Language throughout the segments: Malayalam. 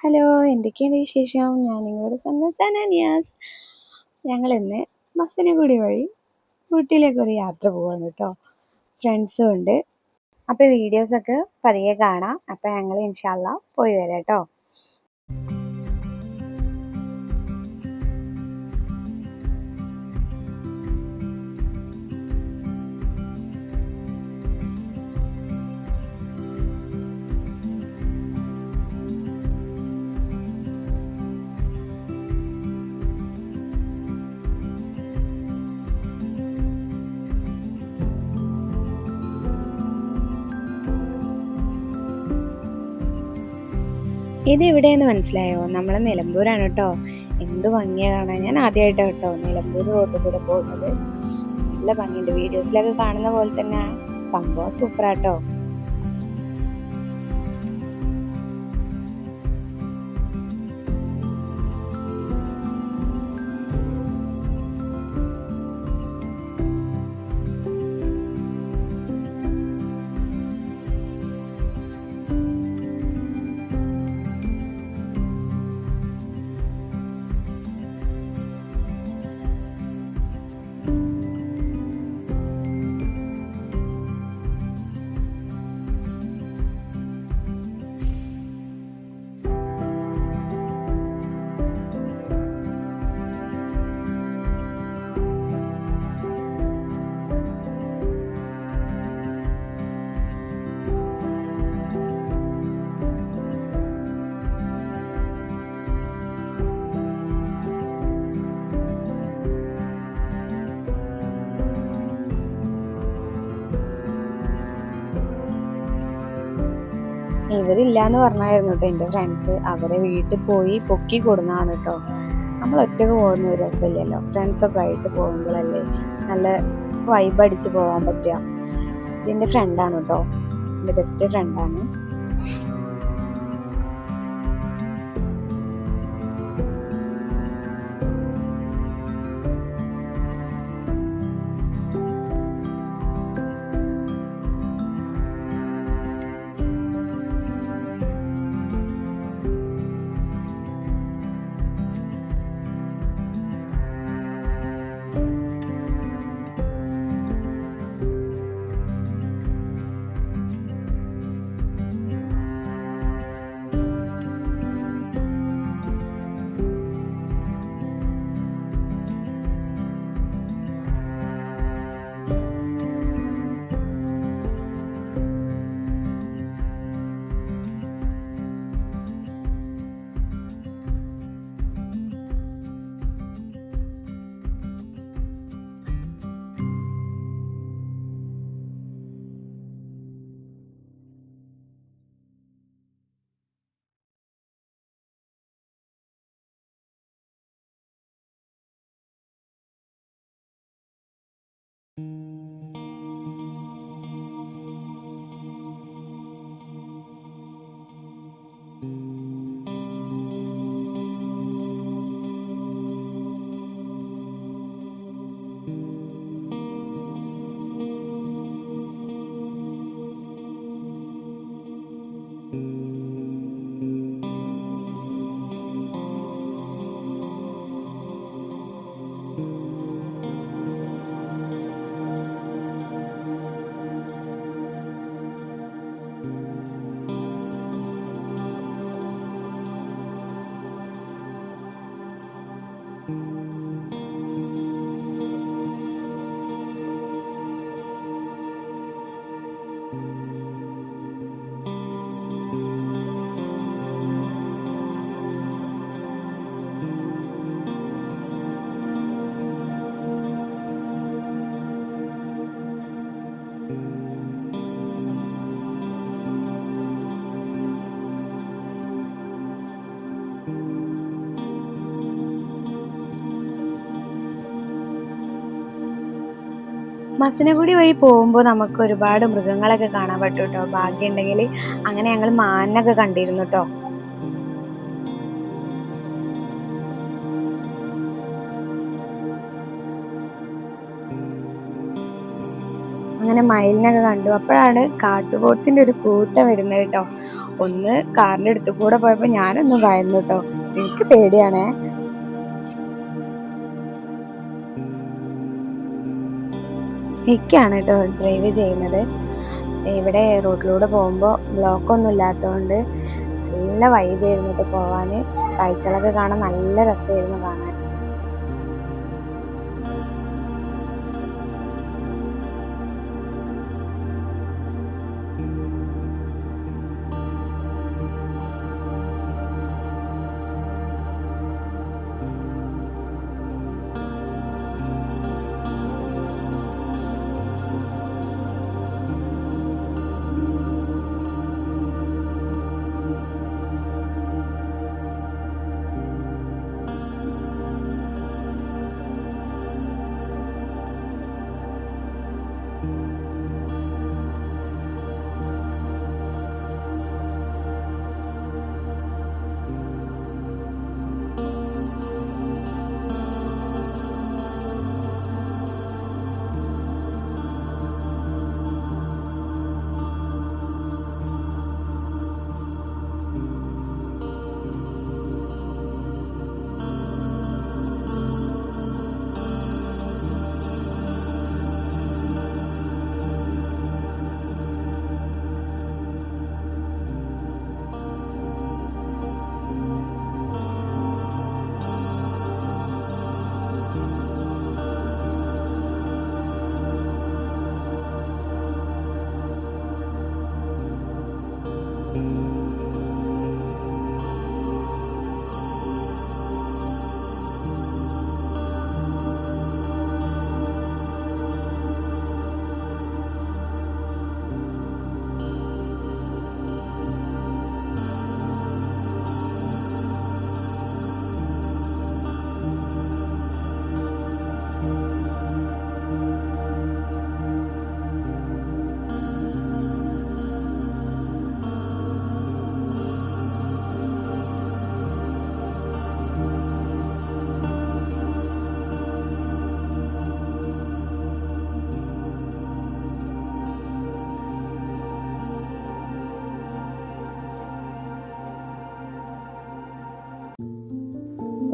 ഹലോ എന്തൊക്കെയാണ് വിശേഷം? ഞാൻ നിങ്ങളോട് സനാനിയാസ്. ഞങ്ങൾ ഇന്ന് മസനഗുഡി വഴി ഊട്ടിയിലേക്ക് ഒരു യാത്ര പോവാണ് കേട്ടോ. ഫ്രണ്ട്സും ഉണ്ട്. അപ്പോൾ വീഡിയോസൊക്കെ പതിയെ കാണാം. അപ്പോൾ ഞങ്ങൾ ഇൻഷാല്ല പോയി വരാം കേട്ടോ. ഇത് എവിടെയെന്ന് മനസ്സിലായോ? നമ്മൾ നിലമ്പൂരാണ് കേട്ടോ. എന്ത് ഭംഗിയാണ് കാണാൻ. ഞാൻ ആദ്യമായിട്ടാണ് കേട്ടോ നിലമ്പൂർ റോഡിൽ കൂടെ പോകുന്നത്. നല്ല ഭംഗിയുണ്ട്. വീഡിയോസിലൊക്കെ കാണുന്ന പോലെ തന്നെ സംഭവം സൂപ്പറാട്ടോ ഇവരില്ലാന്ന് പറഞ്ഞായിരുന്നു കേട്ടോ എന്റെ ഫ്രണ്ട്സ് അവരെ വീട്ടിൽ പോയി പൊക്കി കൊടുന്നതാണ് കേട്ടോ നമ്മൾ ഒറ്റയ്ക്ക് പോകുന്ന ഒരു രസമില്ലല്ലോ. ഫ്രണ്ട്സൊക്കെ ആയിട്ട് പോകുമ്പോഴല്ലേ നല്ല വൈബ് അടിച്ച് പോകാൻ പറ്റുക. ഇതെന്റെ ഫ്രണ്ടാണ് കേട്ടോ എന്റെ ബെസ്റ്റ് ഫ്രണ്ടാണ് മസനഗുഡി വഴി പോകുമ്പോൾ നമുക്ക് ഒരുപാട് മൃഗങ്ങളൊക്കെ കാണാൻ പറ്റും കേട്ടോ ഭാഗ്യമുണ്ടെങ്കിൽ അങ്ങനെ ഞങ്ങൾ മാനൊക്കെ കണ്ടിരുന്നു കേട്ടോ അങ്ങനെ മയിലിനൊക്കെ കണ്ടു. അപ്പോഴാണ് കാട്ടുപോത്തിന്റെ ഒരു കൂട്ടം വരുന്നത് കേട്ടോ ഒന്ന് കാറിന്റെ അടുത്ത് കൂടെ പോയപ്പോൾ ഞാനൊന്ന് ഭയന്നു കേട്ടോ എനിക്ക് പേടിയാണേ. ഇക്കാണ് കേട്ടോ ഡ്രൈവ് ചെയ്യുന്നത്. ഇവിടെ റോഡിലൂടെ പോകുമ്പോൾ ബ്ലോക്കൊന്നും ഇല്ലാത്തതുകൊണ്ട് നല്ല വൈബായിരുന്നു കേട്ടോ പോവാൻ കാഴ്ചകളൊക്കെ കാണാൻ നല്ല രസമായിരുന്നു കാണാൻ.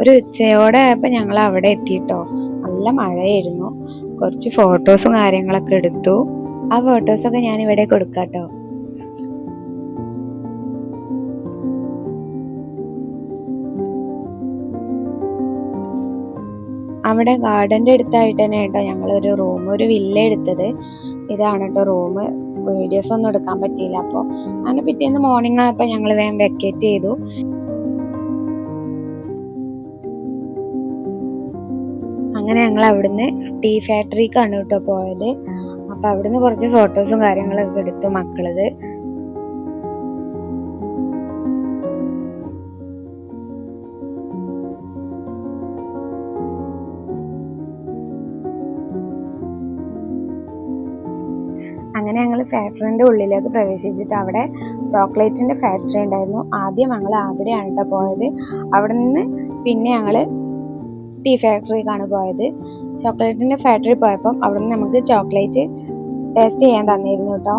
ഒരു ഉച്ചയോടെ ആയപ്പോൾ ഞങ്ങൾ അവിടെ എത്തിയിട്ടോ നല്ല മഴയായിരുന്നു. കുറച്ച് ഫോട്ടോസും കാര്യങ്ങളൊക്കെ എടുത്തു. ആ ഫോട്ടോസൊക്കെ ഞാൻ ഇവിടെ കൊടുക്കാട്ടോ. അവിടെ ഗാർഡന്റെ അടുത്തായിട്ട് തന്നെ കേട്ടോ ഞങ്ങളൊരു റൂം ഒരു വില്ല എടുത്തത്. ഇതാണ് കേട്ടോ റൂം വീഡിയോസ് ഒന്നും എടുക്കാൻ പറ്റിയില്ല. അപ്പോൾ അങ്ങനെ പിറ്റേന്ന് മോർണിംഗ് ആയപ്പോൾ ഞങ്ങൾ വേഗം വെക്കേറ്റ് ചെയ്തു. അങ്ങനെ ഞങ്ങൾ അവിടുന്ന് ടീ ഫാക്ടറിക്കാണ് കേട്ടോ പോയത്. അപ്പൊ അവിടുന്ന് കുറച്ച് ഫോട്ടോസും കാര്യങ്ങളൊക്കെ എടുത്തു മക്കളത്. അങ്ങനെ ഞങ്ങൾ ഫാക്ടറിന്റെ ഉള്ളിലേക്ക് പ്രവേശിച്ചിട്ട് അവിടെ ചോക്ലേറ്റിന്റെ ഫാക്ടറി ഉണ്ടായിരുന്നു. ആദ്യം ഞങ്ങൾ അവിടെയാണ് കേട്ടോ പോയത്. അവിടെ നിന്ന് പിന്നെ ഞങ്ങൾ ടീ ഫാക്ടറിക്കാണ് പോയത്. ചോക്ലേറ്റിന്റെ ഫാക്ടറി പോയപ്പം അവിടെ നിന്ന് നമുക്ക് ചോക്ലേറ്റ് ടേസ്റ്റ് ചെയ്യാൻ തന്നിരുന്നു കേട്ടോ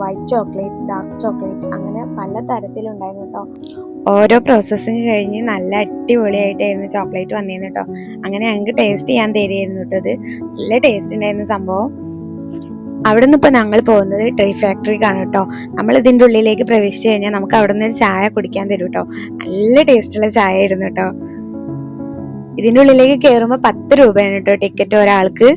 വൈറ്റ് ചോക്ലേറ്റ് ഡാർക്ക് ചോക്ലേറ്റ് അങ്ങനെ പല തരത്തിലുണ്ടായിരുന്നു കേട്ടോ. ഓരോ പ്രോസസ്സിങ് കഴിഞ്ഞ് നല്ല അടിപൊളിയായിട്ടായിരുന്നു ചോക്ലേറ്റ് വന്നിരുന്നു കേട്ടോ. അങ്ങനെ ഞങ്ങൾക്ക് ടേസ്റ്റ് ചെയ്യാൻ തരുമായിരുന്നു കേട്ടോ അത് നല്ല ടേസ്റ്റ് ഉണ്ടായിരുന്ന സംഭവം. അവിടെ നിന്ന് ഇപ്പോൾ ഞങ്ങൾ പോകുന്നത് ട്രീ ഫാക്ടറിക്കാണ് കേട്ടോ. നമ്മൾ ഇതിന്റെ ഉള്ളിലേക്ക് പ്രവേശിച്ചു കഴിഞ്ഞാൽ നമുക്ക് അവിടെ നിന്ന് ചായ കുടിക്കാൻ തരും കേട്ടോ. നല്ല ടേസ്റ്റുള്ള ചായ ആയിരുന്നു കേട്ടോ. ഇതിന്റെ ഉള്ളിലേക്ക് കയറുമ്പോൾ പത്ത് രൂപയാണ് കേട്ടോ ടിക്കറ്റ് ഒരാൾക്ക്.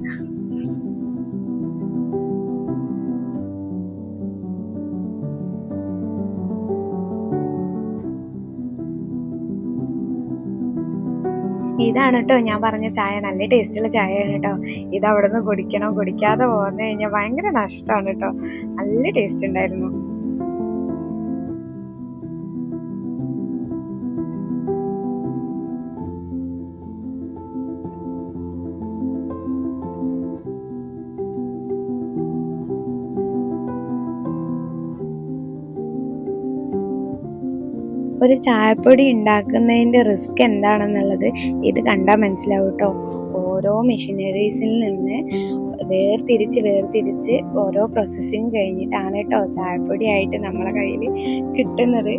ഇതാണ് കേട്ടോ. ഞാൻ പറഞ്ഞ ചായ. നല്ല ടേസ്റ്റുള്ള ചായയാണ് കേട്ടോ. ഇത് അവിടെ നിന്ന് കുടിക്കണം. കുടിക്കാതെ പോന്നു കഴിഞ്ഞാൽ ഭയങ്കര നഷ്ടമാണ് കേട്ടോ. നല്ല ടേസ്റ്റ് ഉണ്ടായിരുന്നു. ഒരു ചായപ്പൊടി ഉണ്ടാക്കുന്നതിന്റെ റിസ്ക് എന്താണെന്നുള്ളത് ഇത് കണ്ടാൽ മനസ്സിലാവും കേട്ടോ ഓരോ മെഷീനറീസിൽ നിന്ന് വേർതിരിച്ച് വേർതിരിച്ച് ഓരോ പ്രോസസ്സിങ് കഴിഞ്ഞിട്ടാണ് കേട്ടോ ചായപ്പൊടി ആയിട്ട് നമ്മളെ കയ്യിൽ കിട്ടുന്നത്.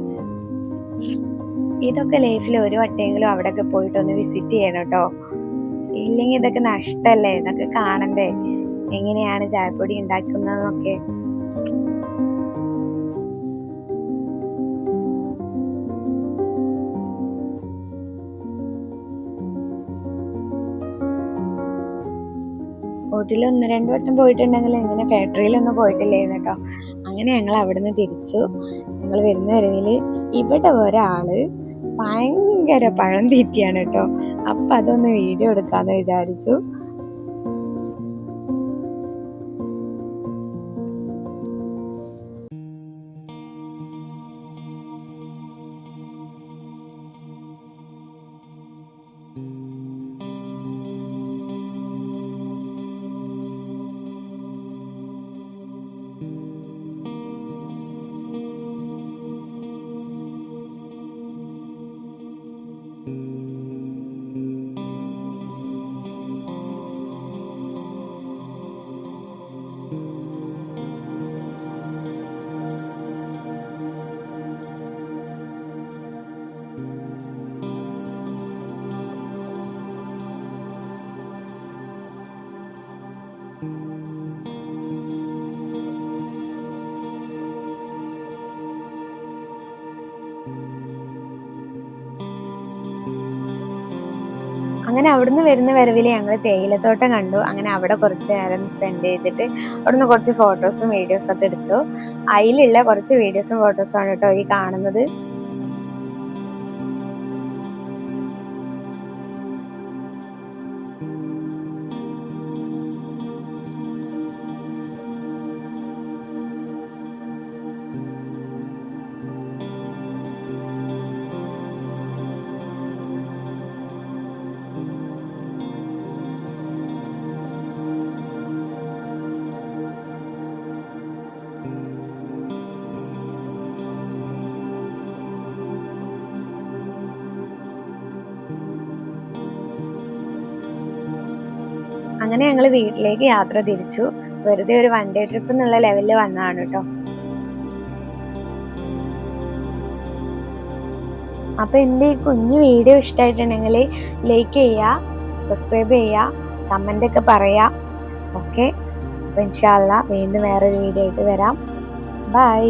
ഇതൊക്കെ ലൈഫിൽ ഒരു വട്ടമെങ്കിലും അവിടെയൊക്കെ പോയിട്ടൊന്ന് വിസിറ്റ് ചെയ്യണം കേട്ടോ ഇല്ലെങ്കിൽ ഇതൊക്കെ നഷ്ടമല്ലേ ഇതൊക്കെ കാണണ്ടേ? എങ്ങനെയാണ് ചായപ്പൊടി ഉണ്ടാക്കുന്നതെന്നൊക്കെ. ഊട്ടിയിൽ ഒന്ന് രണ്ട് വട്ടം പോയിട്ടുണ്ടെങ്കിൽ ഇങ്ങനെ ഫാക്ടറിയിലൊന്നും പോയിട്ടില്ലായിരുന്നു കേട്ടോ. അങ്ങനെ ഞങ്ങൾ അവിടുന്ന് തിരിച്ചു. ഞങ്ങൾ വരുന്ന വരവിൽ ഇവിടെ ഒരാൾ ഭയങ്കര പഴം തീറ്റിയാണ് കേട്ടോ. അപ്പം അതൊന്ന് വീഡിയോ എടുക്കാമെന്ന് വിചാരിച്ചു. അങ്ങനെ അവിടുന്ന് വരുന്ന വരവിൽ ഞങ്ങൾ തേയിലത്തോട്ടം കണ്ടു. അങ്ങനെ അവിടെ കുറച്ച് നേരം സ്പെൻഡ് ചെയ്തിട്ട് അവിടുന്ന് കുറച്ച് ഫോട്ടോസും വീഡിയോസും ഒക്കെ എടുത്തു. അതിലുള്ള കുറച്ച് വീഡിയോസും ഫോട്ടോസും ആണ് കേട്ടോ ഈ കാണുന്നത്. അങ്ങനെ ഞങ്ങൾ വീട്ടിലേക്ക് യാത്ര തിരിച്ചു. വെറുതെ ഒരു വൺ ഡേ ട്രിപ്പ് എന്നുള്ള ലെവലിൽ വന്നതാണ് കേട്ടോ അപ്പൊ എന്റെ ഈ കുഞ്ഞു വീഡിയോ ഇഷ്ടമായിട്ടുണ്ടെങ്കിൽ ലൈക്ക് ചെയ്യുക സബ്സ്ക്രൈബ് ചെയ്യുക കമന്റ് ഒക്കെ പറയാം. ഓക്കെ അപ്പം ഇൻഷാല്ല വീണ്ടും വേറൊരു വീഡിയോ ആയിട്ട് വരാം. ബൈ